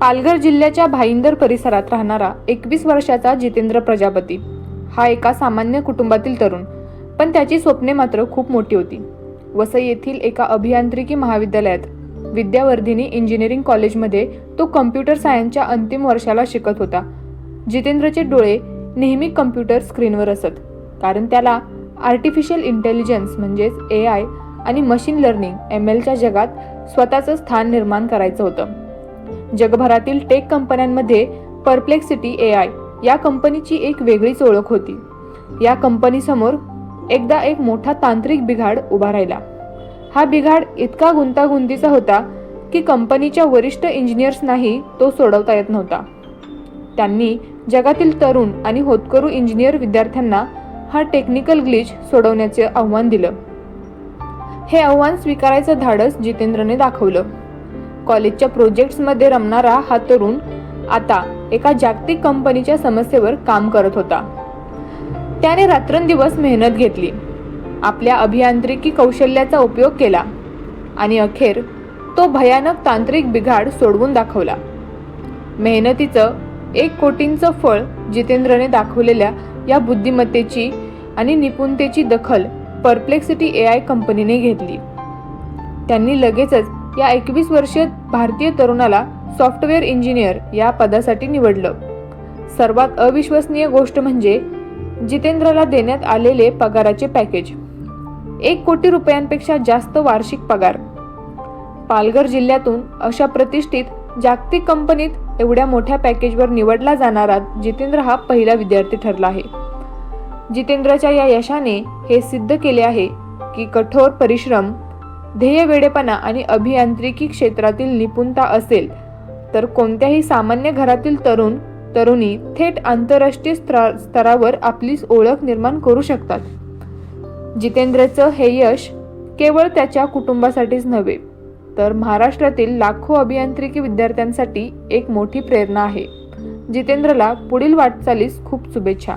पालघर जिल्ह्याच्या भाईंदर परिसरात राहणारा एकवीस वर्षाचा जितेंद्र प्रजापती. हा एका सामान्य कुटुंबातील तरुण पण त्याची स्वप्ने मात्र खूप मोठी होती. वसई येथील एका अभियांत्रिकी महाविद्यालयात विद्यावर्धिनी इंजिनिअरिंग कॉलेजमध्ये तो कम्प्युटर सायन्सच्या अंतिम वर्षाला शिकत होता. जितेंद्रचे डोळे नेहमी कम्प्युटर स्क्रीनवर असत कारण त्याला आर्टिफिशियल इंटेलिजन्स म्हणजेच ए आय आणि मशीन लर्निंग एम एलच्या जगात स्वतःचं स्थान निर्माण करायचं होतं. जगभरातील टेक कंपन्यांमध्ये परप्लेक्सिटी ए आय या कंपनीची एक वेगळीच ओळख होती. या कंपनीसमोर एकदा एक मोठा तांत्रिक बिघाड उभा राहिला. हा बिघाड इतका गुंतागुंतीचा होता की कंपनीच्या वरिष्ठ इंजिनियर्सनाही तो सोडवता येत नव्हता. त्यांनी जगातील तरुण आणि होतकरू इंजिनियर विद्यार्थ्यांना हा टेक्निकल ग्लिच सोडवण्याचे आव्हान दिलं. हे आव्हान स्वीकारायचं धाडस जितेंद्रने दाखवलं. कॉलेजच्या प्रोजेक्ट्समध्ये रमणारा हा तरुण आता एका जागतिक कंपनीच्या समस्येवर काम करत होता. त्याने रात्रंदिवस मेहनत घेतली. आपल्या अभियांत्रिकी कौशल्याचा उपयोग केला आणि अखेर तो भयानक तांत्रिक बिघाड सोडवून दाखवला. मेहनतीचं एक कोटींचं फळ जितेंद्रने दाखवलेल्या या बुद्धिमत्तेची आणि निपुणतेची दखल परप्लेक्सिटी ए आय कंपनीने घेतली. त्यांनी लगेचच या एकवीस वर्षीय भारतीय तरुणाला सॉफ्टवेअर इंजिनियर या पदासाठी निवडलं. सर्वात अविश्वसनीय गोष्ट म्हणजे जितेंद्रला देण्यात आलेले पगाराचे पॅकेज. एक कोटी रुपयांपेक्षा जास्त वार्षिक पगार. पालघर जिल्ह्यातून अशा प्रतिष्ठित जागतिक कंपनीत एवढ्या मोठ्या पॅकेजवर निवडला जाणारा जितेंद्र हा पहिला विद्यार्थी ठरला आहे. जितेंद्रच्या या यशाने हे सिद्ध केले आहे की कठोर परिश्रम ध्येय वेडेपणा आणि अभियांत्रिकी क्षेत्रातील निपुणता असेल तर कोणत्याही सामान्य घरातील तरुण तरुणी थेट आंतरराष्ट्रीय स्तरा स्तरावर आपली ओळख निर्माण करू शकतात. जितेंद्रचं हे यश केवळ त्याच्या कुटुंबासाठीच नव्हे तर महाराष्ट्रातील लाखो अभियांत्रिकी विद्यार्थ्यांसाठी एक मोठी प्रेरणा आहे. जितेंद्रला पुढील वाटचालीस खूप शुभेच्छा.